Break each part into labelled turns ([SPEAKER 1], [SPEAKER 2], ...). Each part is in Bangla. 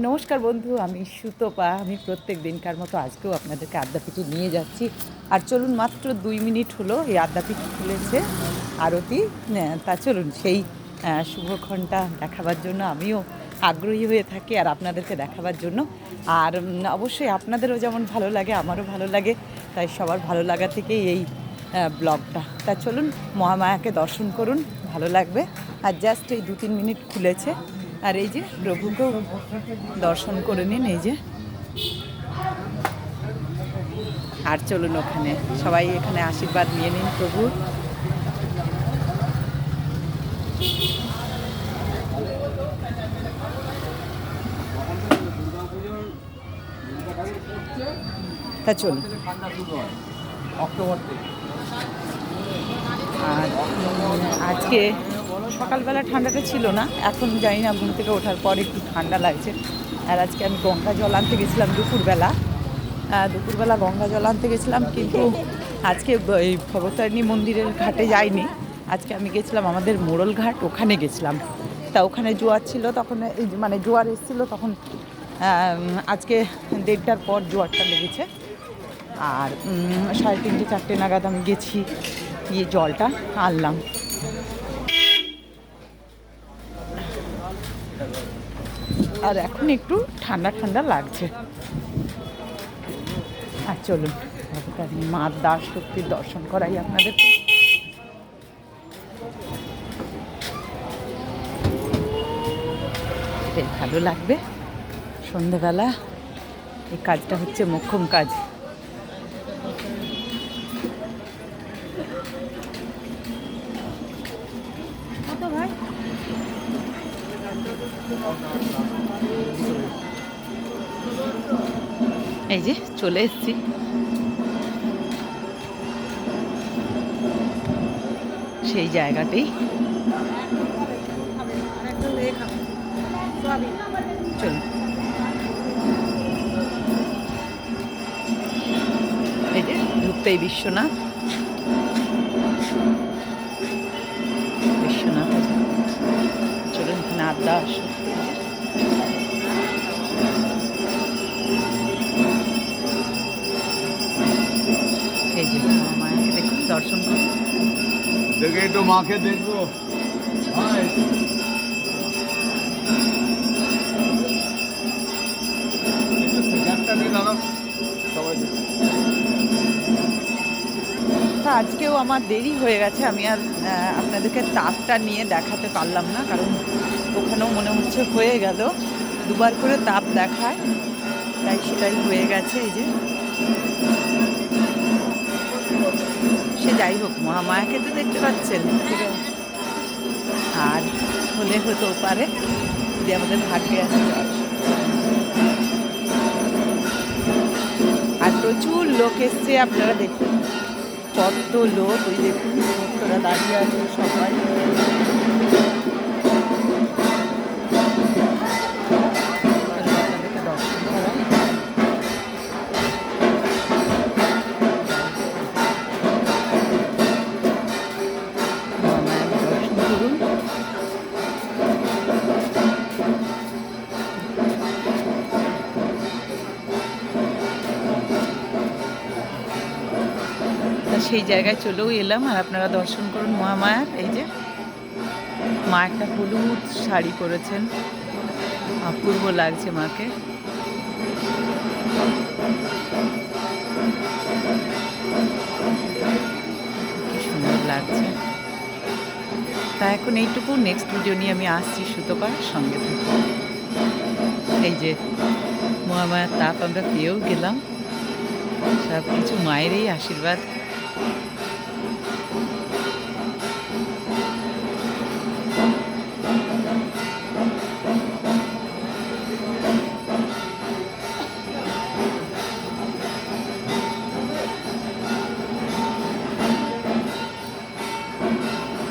[SPEAKER 1] নমস্কার বন্ধু, আমি সুতপা। আমি প্রত্যেক দিনকার মতো আজকেও আপনাদেরকে আদ্যাপীঠে নিয়ে যাচ্ছি। আর চলুন, মাত্র দুই মিনিট হলো এই আদ্যাপীঠ খুলেছে, আরতি। তা চলুন, সেই শুভক্ষণটা দেখাবার জন্য আমিও আগ্রহী হয়ে থাকি আর আপনাদেরকে দেখাবার জন্য। আর অবশ্যই আপনাদেরও যেমন ভালো লাগে, আমারও ভালো লাগে। তাই সবার ভালো লাগা থেকেই এই ব্লগটা। তা চলুন, মহামায়াকে দর্শন করুন, ভালো লাগবে। আর জাস্ট এই দু তিন মিনিট খুলেছে। আর এই যে প্রভুকেও দর্শন করে নিন এই যে। আর চলুন ওখানে সবাই এখানে আশীর্বাদ নিয়ে নিন প্রভুর তা চলুন।
[SPEAKER 2] অক্টোবর
[SPEAKER 1] আর আজকে সকালবেলা ঠান্ডাটা ছিল না, এখন জানি না ঘুম থেকে ওঠার পর একটু ঠান্ডা লাগছে। আর আজকে আমি গঙ্গা জল আনতে গেছিলাম দুপুরবেলা। দুপুরবেলা গঙ্গা জল আনতে গেছিলাম, কিন্তু আজকে এই ভবতারিণী মন্দিরের ঘাটে যাইনি। আজকে আমি গেছিলাম আমাদের মোড়ল ঘাট, ওখানে গেছিলাম। তা ওখানে জোয়ার ছিল, তখন এই মানে জোয়ার এসেছিল, তখন আজকে দেড়টার পর জোয়ারটা লেগেছে। আর সাড়ে তিনটে, চারটে নাগাদ আমি গেছি, গিয়ে জলটা আনলাম। আর এখন একটু ঠান্ডা ঠান্ডা লাগছে। আর চলুন মা দাস শক্তির দর্শন করাই আপনাদের। ভালো লাগবে সন্ধেবেলা এই কাজটা হচ্ছে মোক্ষম কাজ। এই যে চলে এসেছি। সেই জায়গাতেই। চলুন। এই যে ঢুকতেই বিশ্বনাথ। আড্ডা আসুন এই যে মায়াকে দেখুন দর্শন করুন
[SPEAKER 2] দেখে একটু মাকে দেখব।
[SPEAKER 1] আজকেও আমার দেরি হয়ে গেছে, আমি আর আপনাদেরকে তাপটা নিয়ে দেখাতে পারলাম না, কারণ ওখানেও মনে হচ্ছে হয়ে গেল। দুবার করে তাপ দেখায়, তাই সেটাই হয়ে গেছে এই যে। সে যাই হোক, মহামায়াকে তো দেখতে পাচ্ছেন। ঠিক আছে আর হলে হতেও পারে, যদি আমাদের ভাগ্যে আছে। আর প্রচুর লোক এসছে, আপনারা দেখুন। কত লোক ওই দেখুন ভক্তরা দাঁড়িয়ে আছে সবাই। সেই জায়গায় চলেও এলাম আর আপনারা দর্শন করুন মহামায়ার, এই যে মা একটা হলুদ শাড়ি পরেছেন। অপূর্ব লাগছে মাকে। সুন্দর লাগছে। তা এখন এইটুকু নেক্সট ভিডিও নিয়ে আমি আসছি সুতোপার সঙ্গে থাকব এই যে মহামায়ার তাপ আমরা পেয়েও গেলাম। সব কিছু মায়েরই আশীর্বাদ।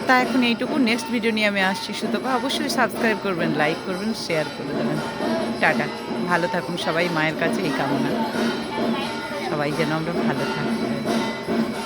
[SPEAKER 1] তা এখন এইটুকু। নেক্সট ভিডিও নিয়ে আমি আসছি সুতপা। অবশ্যই সাবস্ক্রাইব করবেন লাইক করবেন শেয়ার করে দেবেন। টাটা। ভালো থাকুন সবাই। মায়ের কাছে এই কামনা। সবাই যেন আমরা ভালো থাকি।